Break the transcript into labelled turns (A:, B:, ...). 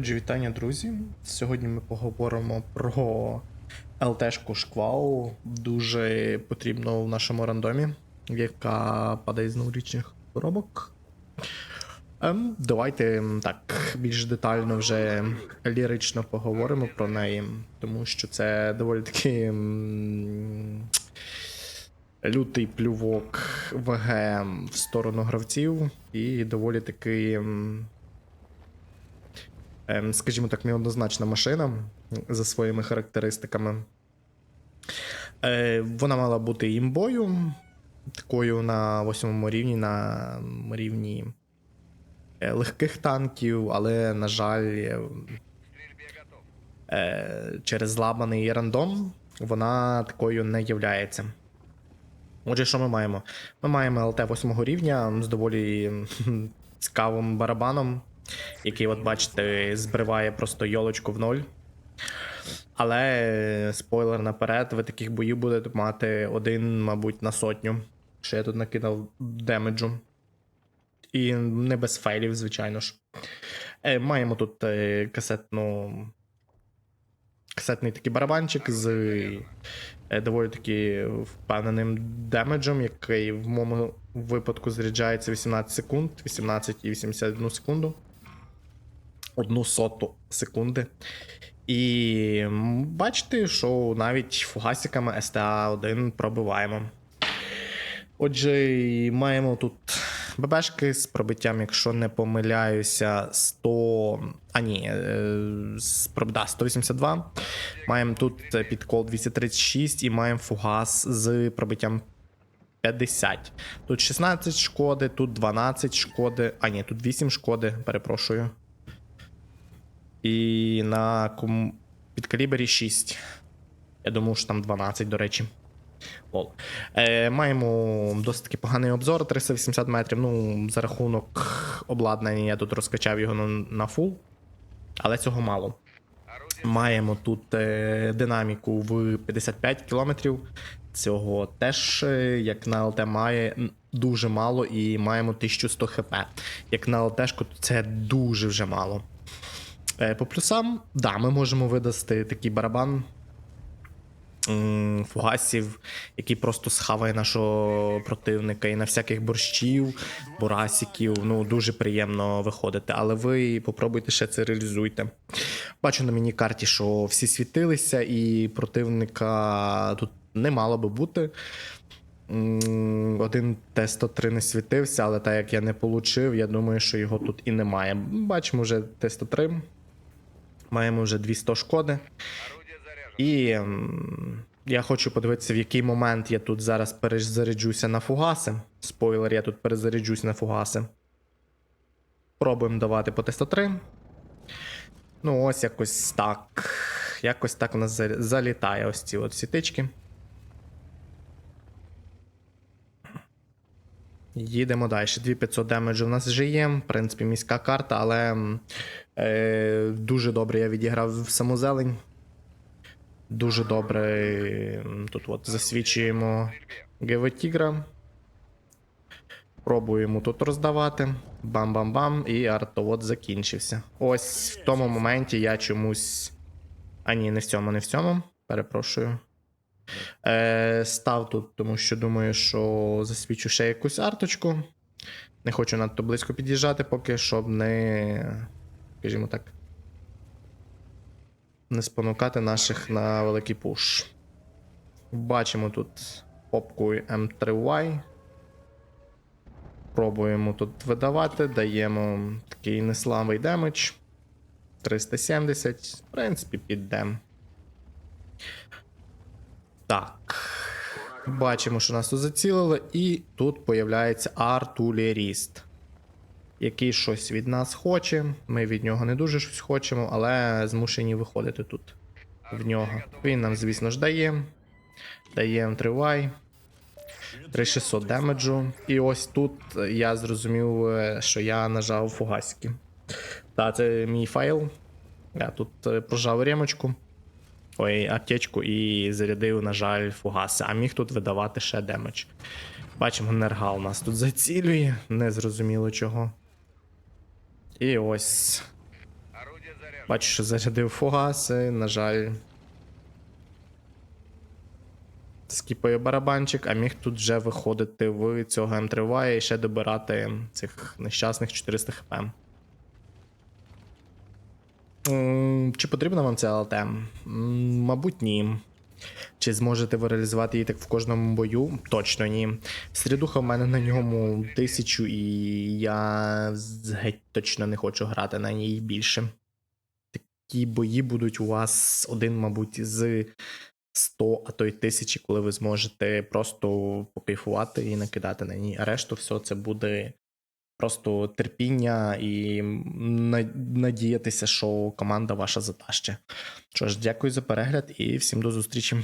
A: Отже, вітання, друзі. Сьогодні ми поговоримо про ЛТшку шквал, дуже потрібно в нашому рандомі, яка падає з новорічних коробок. Ем, давайте так більш детально вже лірично поговоримо про неї, тому що це доволі таки лютий плювок ВГ в сторону гравців і доволі таки. Ем, скажімо так, неоднозначна машина за своїми характеристиками. Е, вона мала бути імбою, такою на восьмому рівні, на рівні е, легких танків, але, на жаль, е, через зламаний рандом вона такою не являється. Отже, що ми маємо? Ми маємо ЛТ 8 рівня з доволі цікавим барабаном, який, от бачите, збриває просто йолочку в ноль. Але е, спойлер наперед, ви таких боїв будете мати один, мабуть, на сотню. Що я тут накидав демеджу. І не без фейлів, звичайно ж. Е, маємо тут е, касетну. Касетний такий барабанчик з е, доволі таки впевненим демеджем, який в моєму випадку заряджається 18 секунд, 18 і 81 секунду. Одну соту секунди. І бачите, що навіть фугасиками СТА-1 пробиваємо. Отже, маємо тут ББшки з пробиттям, якщо не помиляюся, 100. А ні, е, з да, 182. Маємо тут е, підкол 236 і маємо фугас з пробиттям 50. Тут 16 шкоди, тут 12 шкоди. А ні, тут 8 шкоди, перепрошую. І на ком... підкалібері 6. Я думаю, що там 12, до речі. Лол. Е, маємо досить таки поганий обзор 380 метрів. Ну, за рахунок обладнання я тут розкачав його на, на фул, але цього мало. Маємо тут е, динаміку в 55 км. Цього теж, е, як на ЛТ, має дуже мало і маємо 1100 хп. Як на ЛТ, то це дуже вже мало. Е, По плюсам, да, ми можемо видасти такий барабан фугасів, який просто схаває нашого противника і на всяких борщів, бурасиків. Ну, дуже приємно виходити. Але ви попробуйте ще це реалізуйте. Бачу на міні карті, що всі світилися, і противника тут не мало би бути. Один Т-103 не світився, але так як я не получив, я думаю, що його тут і немає. Бачимо вже Т-103. Маємо вже 200 шкоди. І я хочу подивитися, в який момент я тут зараз перезаряджуся на фугаси. Спойлер, я тут перезаряджусь на фугаси. Пробуємо давати по Т-103. Ну, ось якось так. Якось так у нас залітає ось ці от сітички. Їдемо далі. 2500 демеджу в нас вже є. В принципі, міська карта, але е, дуже добре я відіграв в саму зелень. Дуже добре. Тут от засвічуємо Геветігра. Пробуємо тут роздавати. Бам-бам-бам. І артовод закінчився. Ось в тому моменті я чомусь. А ні, не в цьому, не в цьому. Перепрошую. Е, став тут, тому що думаю, що засвічу ще якусь арточку. Не хочу надто близько під'їжджати, поки щоб не. Скажімо так. Не спонукати наших на великий пуш. Бачимо тут попкою М3Y. Пробуємо тут видавати, даємо такий неслабий демедж. 370. В принципі, піддем. Так. Бачимо, що нас тут зацілили, і тут появляється артилеріст, який щось від нас хоче. Ми від нього не дуже щось хочемо, але змушені виходити тут в нього. Він нам, звісно ж, дає. Дає М3Y. 3600 демеджу. І ось тут я зрозумів, е, що я нажав фугасики. Так, це мій файл. Я тут е, прожав ремочку. Ой, аптечку і зарядив, на жаль, фугаси. А міг тут видавати ще демедж. Бачимо, Нергал нас тут зацілює, незрозуміло чого. І ось. Бачу, що зарядив фугаси, на жаль. Скіпає барабанчик, а міг тут вже виходити в цього М3 і ще добирати цих нещасних 400 хп. Чи потрібна вам ця ЛТ? Мабуть, ні. Чи зможете ви реалізувати її так в кожному бою? Точно ні. Середуха в мене на ньому тисячу, і я геть точно не хочу грати на ній більше. Такі бої будуть у вас один, мабуть, з 100, а то й тисячі, коли ви зможете просто покайфувати і накидати на ній. А решту все це буде просто терпіння і надіятися, що команда ваша затащить. Що ж, дякую за перегляд і всім до зустрічі.